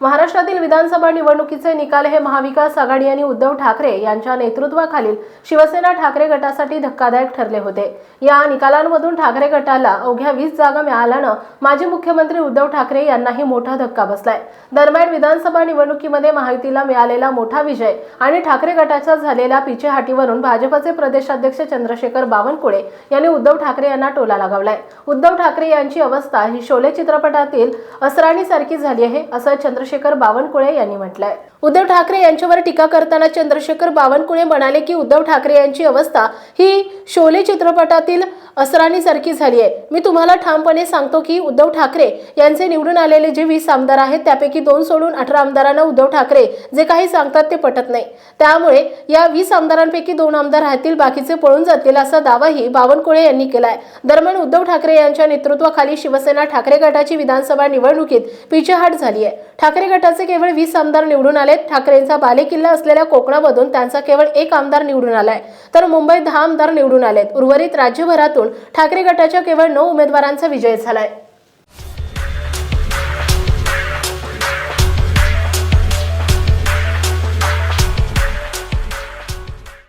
महाराष्ट्रातील विधानसभा निवडणुकीचे निकाल हे महाविकास आघाडी आणि उद्धव ठाकरे यांच्या नेतृत्वाखालील शिवसेना ठाकरे गटासाठी धक्कादायक ठरले होते. या निकालांमधून ठाकरे गटाला अवघ्या वीस जागा मिळाल्यानं माजी मुख्यमंत्री उद्धव ठाकरे यांनाही मोठा धक्का बसलाय. दरम्यान विधानसभा निवडणुकीमध्ये महायुतीला मिळालेला मोठा विजय आणि ठाकरे गटाच्या झालेल्या पिछेहाटीवरून भाजपचे प्रदेशाध्यक्ष चंद्रशेखर बावनकुळे यांनी उद्धव ठाकरे यांना टोला लगावलाय. उद्धव ठाकरे यांची अवस्था ही शोले चित्रपटातील असराणीसारखी झाली आहे असं चंद्रशेखर बावनकुळे यांनी म्हटलंय. उद्धव ठाकरे यांच्यावर टीका करताना चंद्रशेखर बावनकुळे म्हणाले की उद्धव ठाकरे यांची अवस्था ही शोले चित्रपटातील असरानीसारखी झाली आहे. मी तुम्हाला ठामपणे सांगतो की उद्धव ठाकरे यांचे निवडून आलेले जे वीस आमदार आहेत त्यापैकी दोन सोडून अठरा आमदारांना उद्धव ठाकरे जे काही सांगतात ते पटत नाही. त्यामुळे या वीस आमदारांपैकी दोन आमदार राहतील बाकीचे पळून जातील असा दावाही बावनकुळे यांनी केलाय. दरम्यान उद्धव ठाकरे यांच्या नेतृत्वाखाली शिवसेना ठाकरे गटाची विधानसभा निवडणुकीत पिछेहाट झाली आहे. ठाकरे गटाचे केवळ वीस आमदार निवडून आले आलेत ठाकरेंचा बालेकिल्ला असलेल्या कोकणामधून त्यांचा केवळ एक आमदार निवडून आलाय. तर मुंबईत दहा आमदार निवडून आलेत. उर्वरित राज्यभरातून ठाकरे गटाच्या केवळ नऊ उमेदवारांचा विजय झालाय.